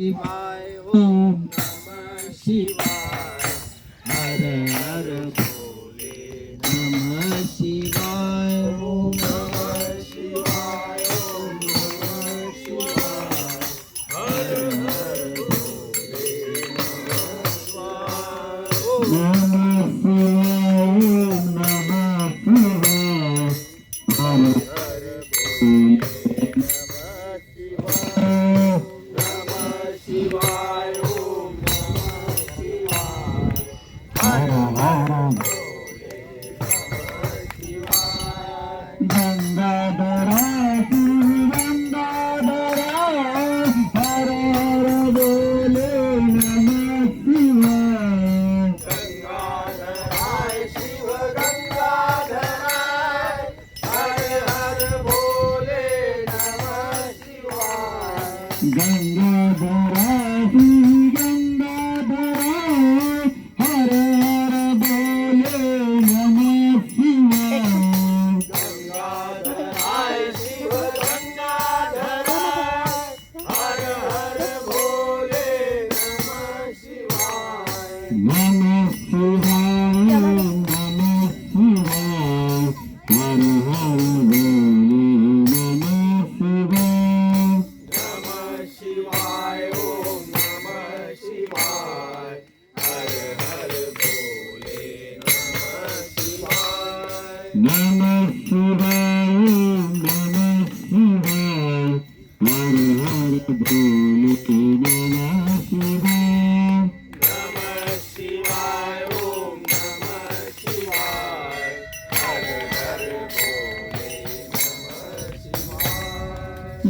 शिवाय ओम नमः शिवाय हर हर भोले नमः शिवाय ओम नमः हर शिवाय हर शिवा गंगा दरा गंगा दरा हर बोले नम शिवा गंगा शिव गंगा धरा हर हर बोले नम Shiva Ganga Hare Hare Bhole Namo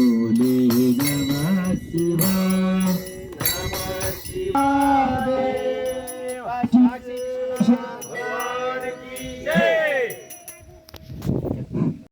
Hallelujah.